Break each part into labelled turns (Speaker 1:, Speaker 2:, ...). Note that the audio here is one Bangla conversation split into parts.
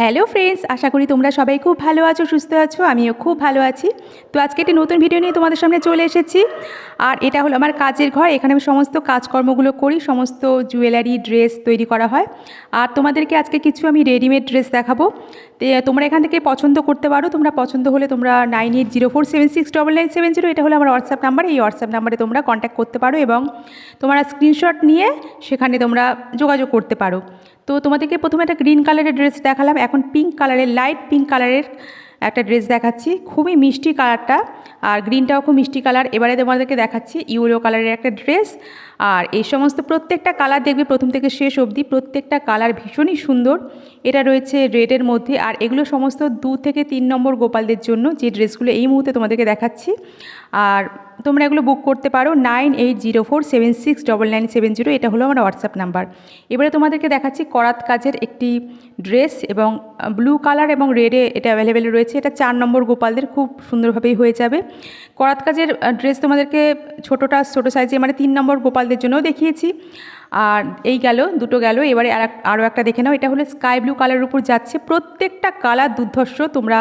Speaker 1: হ্যালো ফ্রেন্ডস আশা করি তোমরা সবাই খুব ভালো আছো, সুস্থ আছো, আমিও খুব ভালো আছি। তো আজকে একটি নতুন ভিডিও নিয়ে তোমাদের সামনে চলে এসেছি। আর এটা হলো আমার কাজের ঘর, এখানে আমি সমস্ত কাজকর্মগুলো করি, সমস্ত জুয়েলারি ড্রেস তৈরি করা হয়। আর তোমাদেরকে আজকে কিছু আমি রেডিমেড ড্রেস দেখাবো। তোমরা এখান থেকে পছন্দ করতে পারো, তোমরা পছন্দ হলে তোমরা nine eight zero four seven six double nine seven zero এটা হলো আমার হোয়াটসঅ্যাপ নাম্বার এই হোয়াটসঅ্যাপ নাম্বারে তোমরা কন্ট্যাক্ট করতে পারো এবং তোমরা স্ক্রিনশট নিয়ে সেখানে তোমরা যোগাযোগ করতে পারো। তো তোমাদেরকে প্রথমে একটা গ্রিন কালারের ড্রেস দেখালাম এখন পিঙ্ক কালারের লাইট পিঙ্ক কালারের একটা ড্রেস দেখাচ্ছি। খুবই মিষ্টি কালারটা আর গ্রিনটাও খুব মিষ্টি কালার এবারে তোমাদেরকে দেখাচ্ছি ইউরো কালারের একটা ড্রেস আর এই সমস্ত প্রত্যেকটা কালার দেখবে প্রথম থেকে শেষ অবধি। প্রত্যেকটা কালার ভীষণই সুন্দর। এটা রয়েছে রেডের মধ্যে। আর এগুলো সমস্ত দু থেকে তিন নম্বর গোপালদের জন্য যে ড্রেসগুলো এই মুহূর্তে তোমাদেরকে দেখাচ্ছি। আর তোমরা এগুলো বুক করতে পারো nine eight zero four seven six double nine seven zero এটা হলো আমার হোয়াটসঅ্যাপ নাম্বার এবারে তোমাদেরকে দেখাচ্ছি করাত কাজের একটি ড্রেস এবং ব্লু কালার এবং রেডে এটা অ্যাভেলেবেল রয়েছে। এটা চার নম্বর গোপালদের খুব সুন্দরভাবেই হয়ে যাবে। করাত কাজের ড্রেস তোমাদেরকে ছোটোটা, ছোটো সাইজে মানে তিন নম্বর গোপালদের জন্যও দেখিয়েছি। আর এই গেল, দুটো গেল। এবারে আর আরও একটা দেখে নাও, এটা হলো স্কাই ব্লু কালারের উপর যাচ্ছে। প্রত্যেকটা কালার দুর্ধর্ষ, তোমরা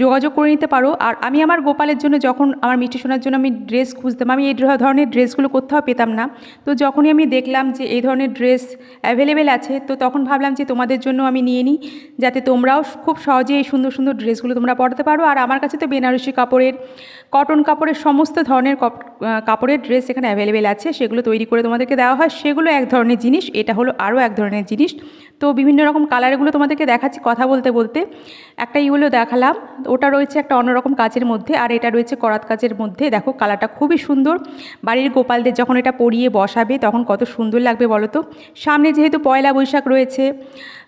Speaker 1: যোগাযোগ করে নিতে পারো। আর আমি আমার গোপালের জন্য যখন, আমার মিষ্টি শোনার জন্য আমি ড্রেস খুঁজতাম, আমি এই ধরনের ড্রেসগুলো কোথাও পেতাম না। তো যখনই আমি দেখলাম যে এই ধরনের ড্রেস অ্যাভেলেবেল আছে, তো তখন ভাবলাম যে তোমাদের জন্য আমি নিয়ে নিই, যাতে তোমরাও খুব সহজে এই সুন্দর সুন্দর ড্রেসগুলো তোমরা পড়তে পারো। আর আমার কাছে তো বেনারসি কাপড়ের কটন কাপড়ের সমস্ত ধরনের কাপড়ের ড্রেস এখানে অ্যাভেলেবেল আছে। সেগুলো তৈরি করে তোমাদেরকে দেওয়া হয়। সেগুলো এক ধরনের জিনিস, এটা হলো আরও এক ধরনের জিনিস। তো বিভিন্ন রকম কালারগুলো তোমাদেরকে দেখাচ্ছি কথা বলতে বলতে। একটা ইগুলো দেখালাম, ওটা রয়েছে একটা অন্যরকম কাজের মধ্যে, আর এটা রয়েছে করাত কাজের মধ্যে। দেখো কালারটা খুবই সুন্দর। বাড়ির গোপালদের যখন এটা পরিয়ে বসাবে, তখন কত সুন্দর লাগবে বলো তো সামনে যেহেতু পয়লা বৈশাখ রয়েছে,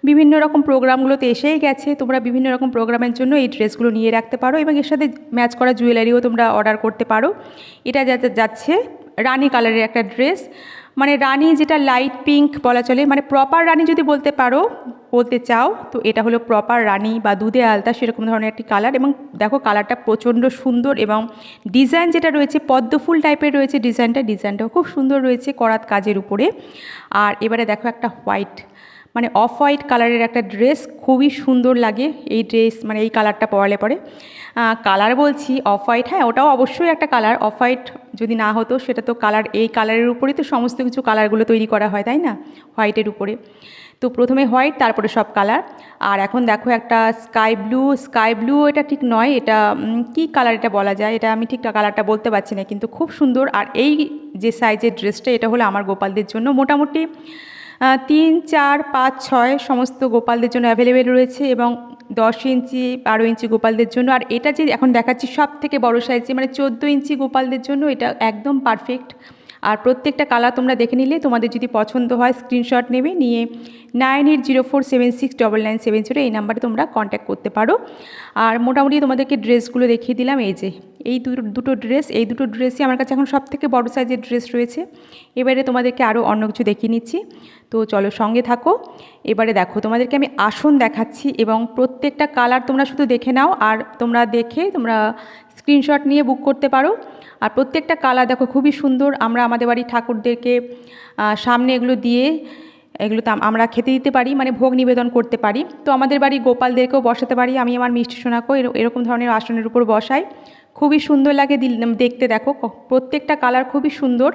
Speaker 1: বিভিন্ন রকম প্রোগ্রামগুলোতে এসেই গেছে। তোমরা বিভিন্ন রকম প্রোগ্রামের জন্য এই ড্রেসগুলো নিয়ে রাখতে পারো এবং এর সাথে ম্যাচ করা জুয়েলারিও তোমরা অর্ডার করতে পারো। এটা যাচ্ছে রানি কালারের একটা ড্রেস। মানে রানী যেটা লাইট পিঙ্ক বলা চলে মানে প্রপার রানী যদি বলতে পারো, বলতে চাও, তো এটা হলো প্রপার রানী বা দুধে আলতা সেরকম ধরনের একটি কালার এবং দেখো কালারটা প্রচণ্ড সুন্দর এবং ডিজাইন যেটা রয়েছে পদ্মফুল টাইপের রয়েছে ডিজাইনটা ডিজাইনটাও খুব সুন্দর রয়েছে করাত কাজের উপরে। আর এবারে দেখো একটা হোয়াইট মানে অফ হোয়াইট কালারের একটা ড্রেস খুবই সুন্দর লাগে। এই ড্রেস মানে এই কালারটা পরালে পরে। কালার বলছি অফ হোয়াইট হ্যাঁ ওটাও অবশ্যই একটা কালার অফ হোয়াইট যদি না হতো, সেটা তো কালার এই কালারের উপরেই তো সমস্ত কিছু কালারগুলো তৈরি করা হয়, তাই না? হোয়াইটের উপরে। তো প্রথমে হোয়াইট তারপরে সব কালার আর এখন দেখো একটা স্কাই ব্লু স্কাই ব্লু এটা ঠিক নয়, এটা কি কালার এটা বলা যায়? এটা আমি ঠিক কালারটা বলতে পারছি না, কিন্তু খুব সুন্দর। আর এই যে সাইজের ড্রেসটা এটা হলো আমার গোপালদের জন্য মোটামুটি তিন, চার, পাঁচ, ছয় সমস্ত গোপালদের জন্য অ্যাভেলেবেল রয়েছে এবং দশ ইঞ্চি, বারো ইঞ্চি গোপালদের জন্য। আর এটা যে এখন দেখাচ্ছি সব থেকে বড়ো সাইজে মানে চোদ্দ ইঞ্চি গোপালদের জন্য এটা একদম পারফেক্ট আর প্রত্যেকটা কালার তোমরা দেখে নিলে, তোমাদের যদি পছন্দ হয় স্ক্রিনশট নেবে, নিয়ে nine eight zero four seven six double nine seven zero এই নাম্বারে তোমরা কন্ট্যাক্ট করতে পারো। আর মোটামুটি তোমাদেরকে ড্রেসগুলো দেখিয়ে দিলাম, এই যে, এই দুটো ড্রেস এই দুটো ড্রেসই আমার কাছে এখন সব থেকে বড়ো সাইজের ড্রেস রয়েছে। এবারে তোমাদেরকে আরও অন্য কিছু দেখিয়ে নিচ্ছি। তো চলো সঙ্গে থাকো। এবারে দেখো, তোমাদেরকে আমি আসন দেখাচ্ছি এবং প্রত্যেকটা কালার তোমরা শুধু দেখে নাও, আর তোমরা দেখে তোমরা স্ক্রিনশট নিয়ে বুক করতে পারো। আর প্রত্যেকটা কালার দেখো খুবই সুন্দর। আমরা আমাদের বাড়ির ঠাকুরদেরকে সামনে এগুলো দিয়ে এগুলো তো আমরা খেতে দিতে পারি মানে ভোগ নিবেদন করতে পারি। তো আমাদের বাড়ি গোপালদেরকেও বসাতে পারি। আমি আমার মিষ্টি সোনাকেও এরকম ধরনের আসনের উপর বসাই। খুবই সুন্দর লাগে দেখতে দেখো। প্রত্যেকটা কালার খুবই সুন্দর।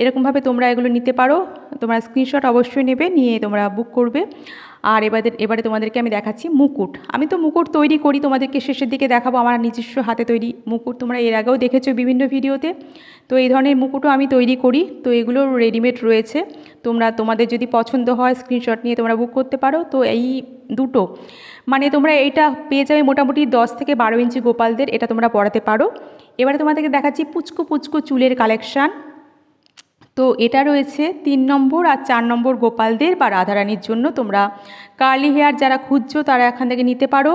Speaker 1: এরকমভাবে তোমরা এগুলো নিতে পারো। তোমরা স্ক্রিনশট অবশ্যই নেবে, নিয়ে তোমরা বুক করবে। আর এবারে এবারে তোমাদেরকে আমি দেখাচ্ছি মুকুট। আমি তো মুকুট তৈরি করি, তোমাদেরকে শেষের দিকে দেখাবো, আমার নিজস্ব হাতে তৈরি মুকুট। তোমরা এর আগেও দেখেছ বিভিন্ন ভিডিওতে। তো এই ধরনের মুকুটও আমি তৈরি করি। তো এগুলো রেডিমেড রয়েছে। তোমরা, তোমাদের যদি পছন্দ হয় স্ক্রিনশট নিয়ে তোমরা বুক করতে পারো। তো এই দুটো। মানে তোমরা এইটা পেয়ে যাবে মোটামুটি দশ থেকে বারো ইঞ্চি গোপালদের, এটা তোমরা পড়াতে পারো। এবারে তোমাদেরকে দেখাচ্ছি পুচকু পুচকু চুলের কালেকশান তো এটা রয়েছে তিন নম্বর আর চার নম্বর গোপালদের বা রাধারানীর জন্য তোমরা কার্লি হেয়ার যারা খুঁজছো তারা এখান থেকে নিতে পারো।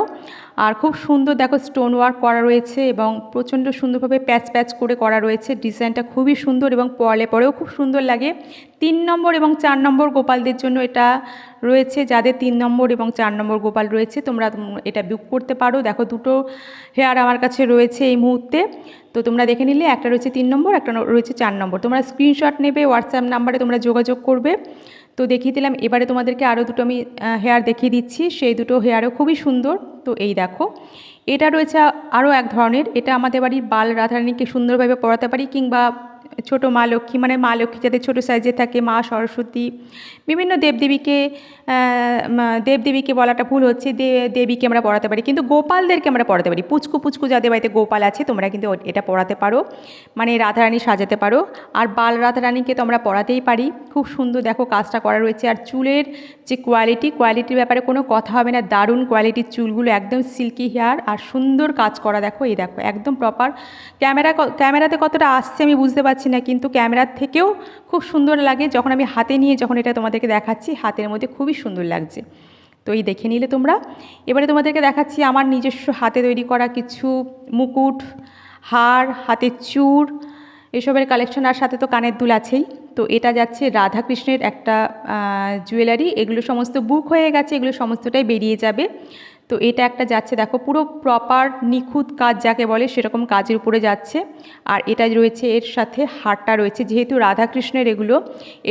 Speaker 1: আর খুব সুন্দর দেখো স্টোন ওয়ার্ক করা রয়েছে এবং প্রচণ্ড সুন্দরভাবে প্যাচ প্যাচ করে করা রয়েছে। ডিজাইনটা খুবই সুন্দর এবং পরলে পরেও খুব সুন্দর লাগে। তিন নম্বর এবং চার নম্বর গোপালদের জন্য এটা রয়েছে। যাদের তিন নম্বর এবং চার নম্বর গোপাল রয়েছে, তোমরা এটা বুক করতে পারো। দেখো দুটো হেয়ার আমার কাছে রয়েছে এই মুহূর্তে। তো তোমরা দেখে নিলে, একটা রয়েছে তিন নম্বর, একটা রয়েছে চার নম্বর। তোমরা স্ক্রিনশট নেবে হোয়াটসঅ্যাপ নাম্বারে তোমরা যোগাযোগ করবে। তো দেখিয়ে দিলাম, এবারে তোমাদেরকে আরও দুটো আমি হেয়ার দেখিয়ে দিচ্ছি। সেই দুটো হেয়ারও খুবই সুন্দর। তো এই দেখো। এটা রয়েছে আরও এক ধরনের। এটা আমাদের বাড়ির বাল রাধারানীকে সুন্দরভাবে পড়াতে পারি কিংবা ছোটো মা লক্ষ্মী মানে মা লক্ষ্মী যাদের ছোটো সাইজে থাকে, মা সরস্বতী, বিভিন্ন দেবদেবীকে দেবদেবীকে বলাটা ভুল হচ্ছে দেবীকে আমরা পড়াতে পারি, কিন্তু গোপালদেরকে আমরা পড়াতে পারি। পুচকু পুচকু যাদের বাড়িতে গোপাল আছে, তোমরা কিন্তু এটা পড়াতে পারো। মানে রাধারানী সাজাতে পারো। আর বাল রাধারানীকে তো আমরা পড়াতেই পারি। খুব সুন্দর দেখো কাজটা করা রয়েছে। আর চুলের যে কোয়ালিটি কোয়ালিটির ব্যাপারে কোনো কথা হবে না। দারুণ কোয়ালিটির চুলগুলো একদম সিল্কি হেয়ার আর সুন্দর কাজ করা দেখো, এই দেখো, একদম প্রপার ক্যামেরা ক্যামেরাতে কতটা আসছে আমি বুঝতে পারছি না, কিন্তু ক্যামেরার থেকেও খুব সুন্দর লাগে। যখন আমি হাতে নিয়ে যখন এটা তোমাদেরকে দেখাচ্ছি, হাতের মধ্যে খুবই সুন্দর লাগছে। তো এই দেখে নিলে তোমরা। এবারে তোমাদেরকে দেখাচ্ছি আমার নিজস্ব হাতে তৈরি করা কিছু মুকুট, হার, হাতের চূড় এসবের কালেকশন আর সাথে তো কানের দুল আছেই। তো এটা যাচ্ছে রাধাকৃষ্ণের একটা জুয়েলারি এগুলো সমস্ত বুক হয়ে গেছে, এগুলো সমস্তটাই বেরিয়ে যাবে। তো এটা একটা যাচ্ছে, দেখো, পুরো প্রপার নিখুঁত কাজ যাকে বলে সেরকম কাজের উপরে যাচ্ছে। আর এটা রয়েছে, এর সাথে হারটা রয়েছে, যেহেতু রাধাকৃষ্ণের এগুলো,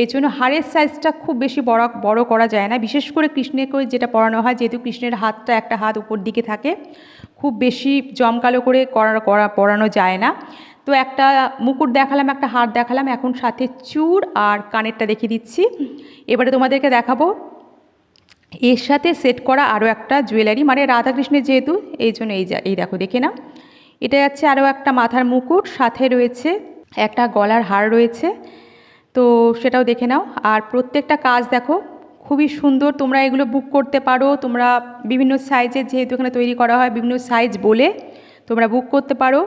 Speaker 1: এর জন্য হারের সাইজটা খুব বেশি বড় বড় করা যায় না। বিশেষ করে কৃষ্ণকে যেটা পরানো হয়, যেহেতু কৃষ্ণের হাতটা একটা হাত উপর দিকে থাকে, খুব বেশি জমকালো করে করা করা, পরানো যায় না। তো একটা মুকুট দেখালাম, একটা হার দেখালাম, এখন সাথে চূড় আর কানেরটা দেখিয়ে দিচ্ছি। এবারে তোমাদেরকে দেখাবো এর সাথে সেট করা আরও একটা জুয়েলারি মানে রাধাকৃষ্ণের যেহেতু, এই জন্য এই যা, এই দেখো, দেখে না এটা যাচ্ছে আরও একটা মাথার মুকুট, সাথে রয়েছে একটা গলার হার রয়েছে। তো সেটাও দেখে নাও। আর প্রত্যেকটা কাজ দেখো, খুবই সুন্দর, তোমরা এগুলো বুক করতে পারো। তোমরা বিভিন্ন সাইজের যেহেতু এখানে তৈরি করা হয়, বিভিন্ন সাইজ বলে তোমরা বুক করতে পারো।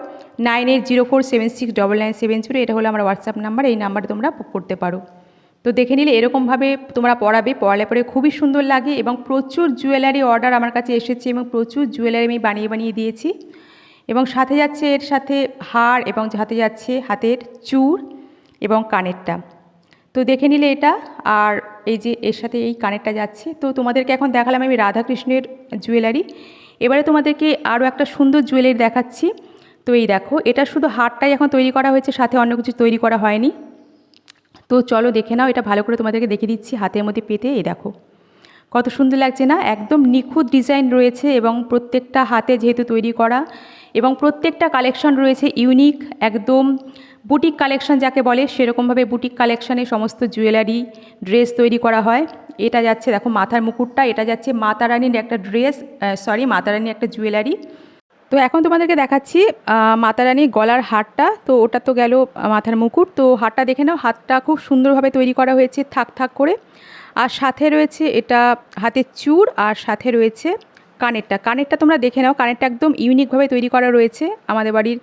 Speaker 1: Nine eight zero four seven six double nine seven zero এটা হলো আমার হোয়াটসঅ্যাপ নাম্বার এই নাম্বারে তোমরা বুক করতে পারো। তো দেখে নিলে এরকমভাবে তোমরা পড়াবে। পড়ালে পরে খুবই সুন্দর লাগে এবং প্রচুর জুয়েলারি অর্ডার আমার কাছে এসেছে এবং প্রচুর জুয়েলারি আমি বানিয়ে বানিয়ে দিয়েছি। এবং সাথে যাচ্ছে এর সাথে হার এবং হাতে যাচ্ছে হাতের চূড় এবং কানেরটা। তো দেখে নিলে এটা আর এই যে এর সাথে এই কানেরটা যাচ্ছে। তো তোমাদেরকে এখন দেখালাম আমি রাধাকৃষ্ণের জুয়েলারি এবারে তোমাদেরকে আরও একটা সুন্দর জুয়েলারি দেখাচ্ছি। তো এই দেখো, এটা শুধু হারটাই এখন তৈরি করা হয়েছে, সাথে অন্য কিছু তৈরি করা হয়নি। তো চলো দেখে নাও, এটা ভালো করে তোমাদেরকে দেখে দিচ্ছি হাতের মধ্যে পেতে, এই দেখো। কত সুন্দর লাগছে না? একদম নিখুঁত ডিজাইন রয়েছে এবং প্রত্যেকটা হাতে যেহেতু তৈরি করা এবং প্রত্যেকটা কালেকশন রয়েছে ইউনিক, একদম বুটিক কালেকশন যাকে বলে, সেরকমভাবে বুটিক কালেকশানে সমস্ত জুয়েলারি, ড্রেস তৈরি করা হয়। এটা যাচ্ছে, দেখো, মাথার মুকুটটা, এটা যাচ্ছে মাতা রানীর একটা ড্রেস সরি মাতা রানীর একটা জুয়েলারি। তো এখন তোমাদেরকে দেখাচ্ছি মাতারানির গলার হারটা। তো ওটা তো গেল মাথার মুকুট। তো হারটা দেখে নাও, হাতটা খুব সুন্দরভাবে তৈরি করা হয়েছে থাক থাক করে। আর সাথে রয়েছে এটা হাতের চূড় আর সাথে রয়েছে কানেরটা। কানেরটা তোমরা দেখে নাও, কানেরটা একদম ইউনিকভাবে তৈরি করা রয়েছে। আমাদের বাড়ির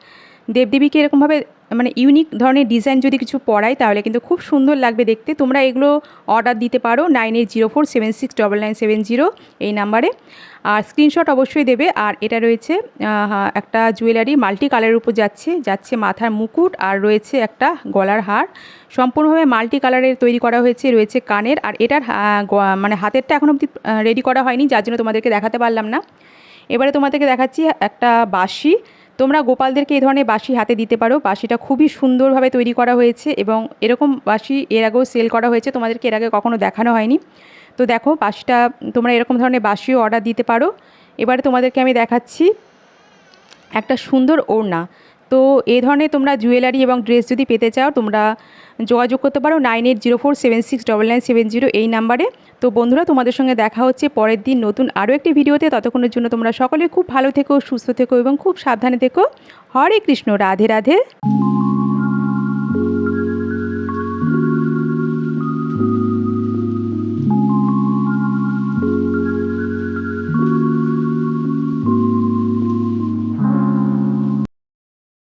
Speaker 1: দেবদেবীকে এরকমভাবে মানে ইউনিক ধরনের ডিজাইন যদি কিছু পড়াই তাহলে কিন্তু খুব সুন্দর লাগবে দেখতে। তোমরা এগুলো অর্ডার দিতে পারো nine eight zero four seven six double nine seven zero এই নাম্বারে। আর স্ক্রিনশট অবশ্যই দেবে। আর এটা রয়েছে একটা জুয়েলারি মাল্টি কালারের উপর যাচ্ছে। যাচ্ছে মাথার মুকুট আর রয়েছে একটা গলার হার। সম্পূর্ণভাবে মাল্টি কালারের তৈরি করা হয়েছে, রয়েছে কানের। আর এটার মানে হাতেরটা এখন অবধি রেডি করা হয়নি, যার জন্য তোমাদেরকে দেখাতে পারলাম না। এবারে তোমাদেরকে দেখাচ্ছি একটা বাঁশি। তোমরা গোপালদেরকে এই ধরনের বাঁশি হাতে দিতে পারো। বাঁশিটা খুবই সুন্দরভাবে তৈরি করা হয়েছে এবং এরকম বাঁশি এর আগেও সেল করা হয়েছে। তোমাদেরকে এর আগে কখনো দেখানো হয়নি। তো দেখো, বাঁশিটা, তোমরা এরকম ধরনের বাঁশিও অর্ডার দিতে পারো। এবারে তোমাদেরকে আমি দেখাচ্ছি একটা সুন্দর ওড়না। তো এই ধরনের তোমরা জুয়েলারি এবং ড্রেস যদি পেতে চাও, তোমরা যোগাযোগ করতে পারো nine eight zero four seven six double nine seven zero এই নাম্বারে। তো বন্ধুরা, তোমাদের সঙ্গে দেখা হচ্ছে পরের দিন নতুন আরও একটি ভিডিওতে। ততক্ষণের জন্য তোমরা সকলে খুব ভালো থেকো, সুস্থ থেকো এবং খুব সাবধানে থেকো। হরে কৃষ্ণ, রাধে রাধে।